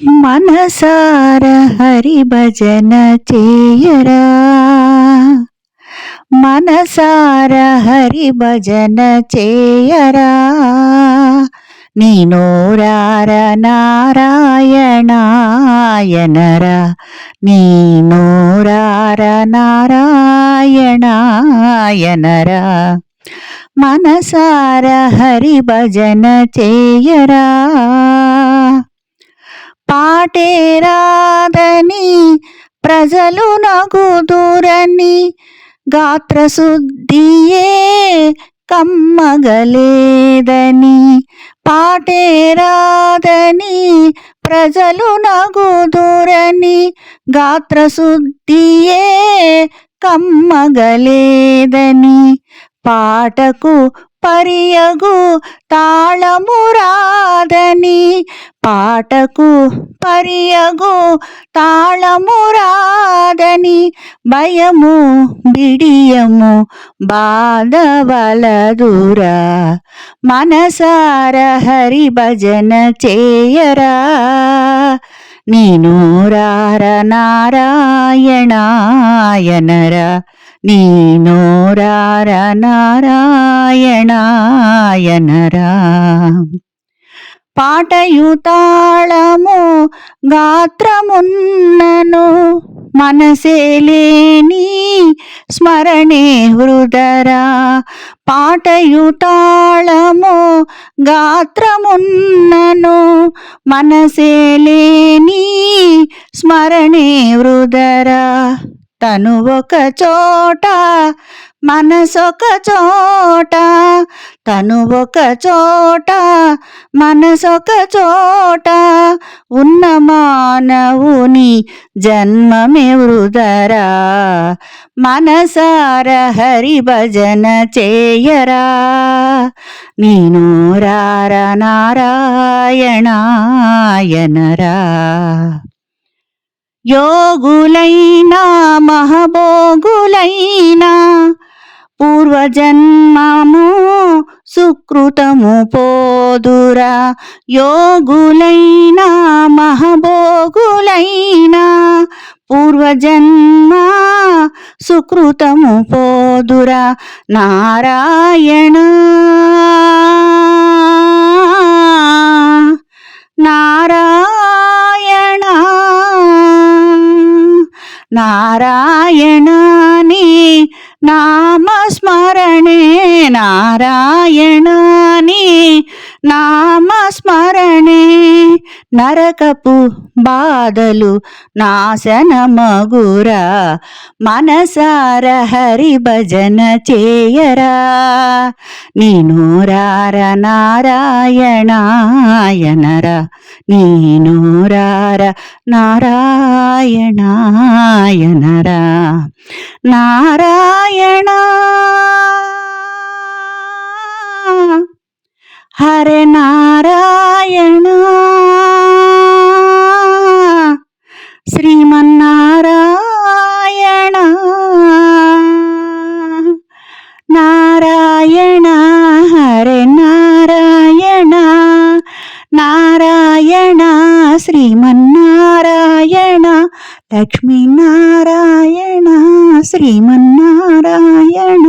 మనసార హరి భజన చేయరా మనసార హరి భజన చేయరా నీ నోరార నారాయణాయనరా నీ నోరార నారాయణాయనరా మనసార హరి భజన చేయరా పాటే రాదని ప్రజలు నగుదురని గాత్రశుద్ధియే కమ్మగలేదని పాటే రాదని ప్రజలు నగుదురని గాత్రశుద్ధియే కమ్మగలేదని పాటకు పరియగు తాళమురాదని పాటకు పరియగు తాళమురాదని భయము బిడియము బాధవలదురా. మనసార హరి భజన చేయరా. నీనోరార నారాయణాయనరా నీనోరార నారాయణాయనరా పాటయు తాళము గాత్రమున్నను మనసే లేని స్మరణే హృదరా పాటయుటాళము గాత్రమున్నను మనసే లేని స్మరణే హృదరా తను ఒక చోట మనసొక చోట తను ఒక చోట మనసొక చోట. ఉన్న మానవుని జన్మమే వృదరా మనసార హరి భజన చేయరా. నేను రార నారాయణాయనరా యోగులైనా మహభోగులైనా పూర్వజన్మము సుకృతము పోదురా. యోగులైనా మహభోగులైనా పూర్వజన్మ సుకృతము పోదురా నారాయణ. నారాయణ నారాయణని నామస్మరణే నారాయణ. నామస్మరణే. నరకపు బాధలు నాశనమగురా. మనసార హరి భజన చేయరా. నేను రార నారాయణాయనరా. నేను రార నారాయణాయనరా. నారాయణ. హరే నారాయణ. శ్రీమన్నారాయణ. నారాయణ హరే నారాయణ. నారాయణ శ్రీమన్నారాయణ. లక్ష్మీనారాయణ శ్రీమన్నారాయణ.